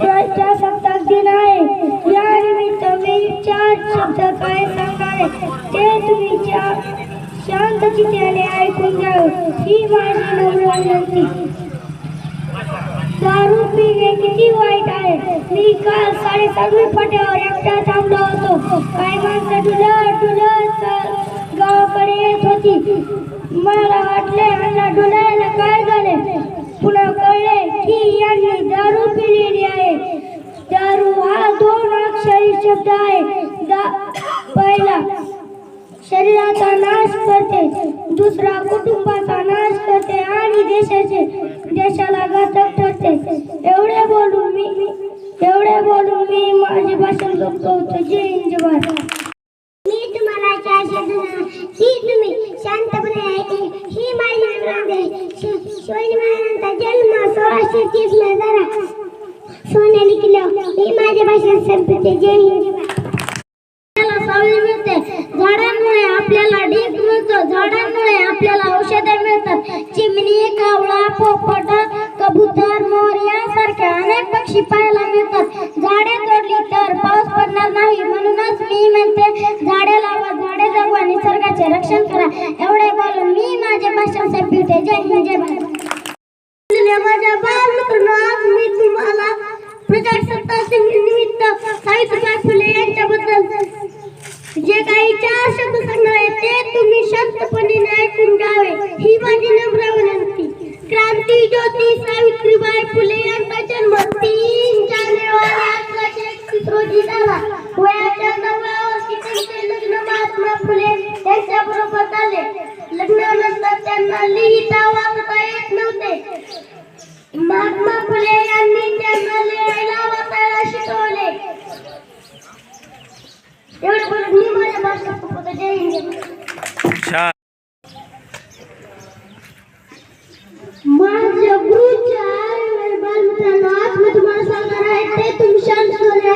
प्रजासत्ताक दिन आहे या निमित्त मी चार शब्द काय सांगणार आहे ते तुम्ही शांत चित्याने ऐकून घ्यावे. ही माझी नम्र विनंती. दारू पिणे किती वाईट आहे. मी काल साडेसातवी फाट्यावर एकटा थांबलो होतो. काही माणसं डुलत डुलत गावाकडे येत होती. मला वाटले यांना डुलायला काय झाले पुन्हा कळले की यांनी दारू पिलेली आहे दारू हा शरीर शब्द आहे. पहिला शरीराचा नाश करते. दुसरा कुटुंबाचा नाश करते आणि देशाचे देशाला घातक ठरते. एवढे बोलून मी एवढे बोलून मी माझे भाषण लोकतो होतो जय हिंद मी तुम्हाला चार शब्द ही तुम्ही शांतपणे ऐकली ही माझी आहे. शिवाजी महाराजांचा जन्म सोळाशे तीस ला झाला. ही माझे भाषण संपते जय हिंद आपल्याला सावली मिळते. झाडांमुळे आपल्याला ढीक मिळतो. झाडांमुळे आपल्याला औषधे मिळतात. चिमणी कावळा पोपट कबूतर मोर यासारख्या अनेक पक्षी पाहायला मिळतात. झाडे तोडली तर पाऊस पडणार नाही. म्हणूनच मी म्हणते झाडे लावा झाडे जगवा निसर्गाचे रक्षण करा. एवढे बोलून मी माझे भाषण संपवते. जय हिंद जय भारत. माझ्या बालमित्रांनो आज मी तुम्हाला प्रजासत्ताक निमित्त सावित्रीबाई फुले यांच्याबद्दल जे काही चार शब्द सांगणार आहे ते तुम्ही शांतपणे ऐकून घ्यावे. ही माझी नम्र विनंती. क्रांती ज्योती सावित्रीबाई फुले यांचा जन्म तीन जानेवारी अठराशे एकतीस रोजी झाला वयाच्या नवव्या वर्षी त्यांचे लग्न महात्मा फुले यांच्याबरोबर झाले लग्नानंतर त्यांना लिहिता वाचता येत नव्हते महात्मा फुले यांनी त्यांना लिहायला वाचायला शिकवले एवढं बोलून मी माझ्या भाषणात संपवते. जय हिंद जय भारत. छान माझ्या गुरुच्या आई बालमित्रांनो आज मी तुम्हाला सांगणार आहे ते तुम्ही शांतपणे ऐकून घ्यावे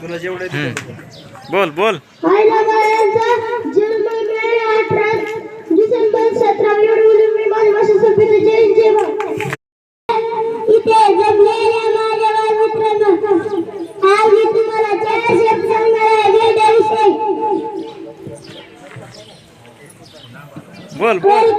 तुला जेवढे बोल बोल. डिसेंबर सतरा. इथे जमलेल्या माझ्या बालमित्रांनो आज मी तुम्हाला चार शब्द सांगणार आहे वेदाविषयी बोल. बोल